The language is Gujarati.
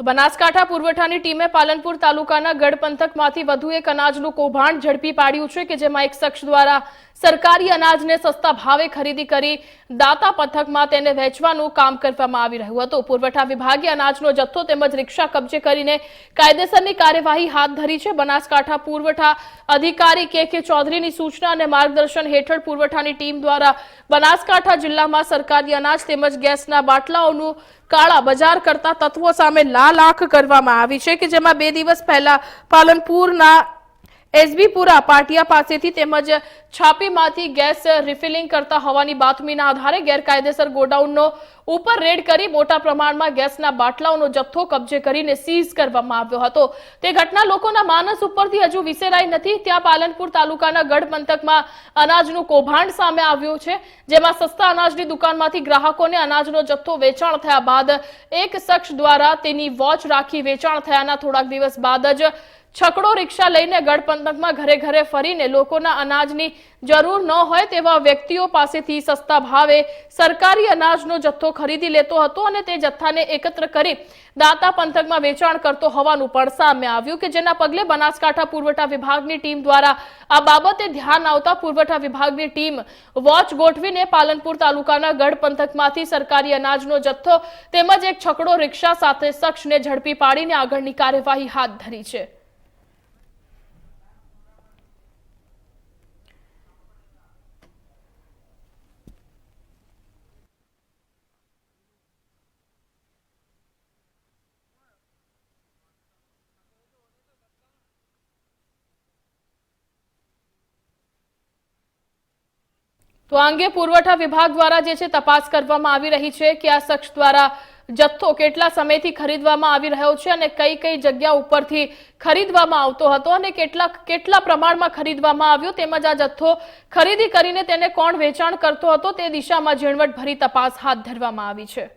તો બનાસકાંઠા પુરવઠાની ટીમે પાલનપુર તાલુકાના ગઢ પંથકમાંથી વધુ એક અનાજનું કૌભાંડ ઝડપી પાડ્યું છે કે જેમાં એક શખ્સ દ્વારા સરકારી અનાજને સસ્તા ભાવે ખરીદી કરી દાતા પથકમાં તેને વહેંચવાનું કામ કરવામાં આવી રહ્યું હતું. પુરવઠા વિભાગે અનાજનો જથ્થો તેમજ રિક્ષા કબજે કરીને કાયદેસરની કાર્યવાહી હાથ ધરી છે. બનાસકાંઠા પુરવઠા અધિકારી કે કે ચૌધરીની સૂચના અને માર્ગદર્શન હેઠળ પુરવઠાની ટીમ દ્વારા બનાસકાંઠા જિલ્લામાં સરકારી અનાજ તેમજ ગેસના બાટલાઓનું કાળા બજાર કરતા તત્વો સામે લાલ આંખ કરવામાં આવી છે કે જેમાં બે દિવસ પહેલા પાલનપુરના એસબીપુરા પાટિયા પાસેથી તેમજ છાપીમાંથી ગેસ રિફિલિંગ કરતા હોવાની બાતમીના આધારે ગેરકાયદેસર ગોડાઉનનો ઉપર રેડ કરી મોટા પ્રમાણમાં ગેસના બાટલાઓનો જથ્થો કબજે કરીને સીઝ કરવામાં આવ્યો હતો. તે ઘટના લોકોના માનસ ઉપરથી હજુ વિસેરાઈ નથી. ત્યાં પાલનપુર તાલુકાના ગઢ પંથકમાં અનાજનું કૌભાંડ સામે આવ્યું છે, જેમાં સસ્તા અનાજની દુકાનમાંથી ગ્રાહકોને અનાજનો જથ્થો વેચાણ થયા બાદ એક શખ્સ દ્વારા તેની વોચ રાખી વેચાણ થયાના થોડાક દિવસ બાદ જ છકડો રિક્ષા લઈને ગઢ પંથકમાં ઘરે ઘરે ફરીને લોકોના અનાજની જરૂર ન હોય તેવા વ્યક્તિઓ પાસેથી સસ્તા ભાવે સરકારી અનાજનો જથ્થો ખરીદી લેતો હતો અને તે જથ્થાને એકત્ર કરી દાતા પંથકમાં વેચાણ કરતો હોવાનું પણ સામે આવ્યું કે જેના પગલે બનાસકાંઠા પુરવઠા વિભાગની ટીમ દ્વારા આ બાબતે ધ્યાન આવતા પુરવઠા વિભાગની ટીમ વોચ ગોઠવીને પાલનપુર તાલુકાના ગઢ પંથકમાંથી સરકારી અનાજનો જથ્થો તેમજ એક છકડો રિક્ષા સાથે શખ્સને ઝડપી પાડીને આગળની કાર્યવાહી હાથ ધરી છે. તો આ પુરવઠા વિભાગ દ્વારા જે છે તપાસ કરવામાં આવી રહી છે કે આ શખ્સ દ્વારા જથ્થો કેટલા સમયથી ખરીદવામાં આવી રહ્યો છે અને કઈ કઈ જગ્યા ઉપરથી ખરીદવામાં આવતો હતો અને કેટલા કેટલા પ્રમાણમાં ખરીદવામાં આવ્યો તેમજ આ જથ્થો ખરીદી કરીને તેને કોણ વેચાણ કરતો હતો તે દિશામાં ઝીણવટભરી તપાસ હાથ ધરવામાં આવી છે.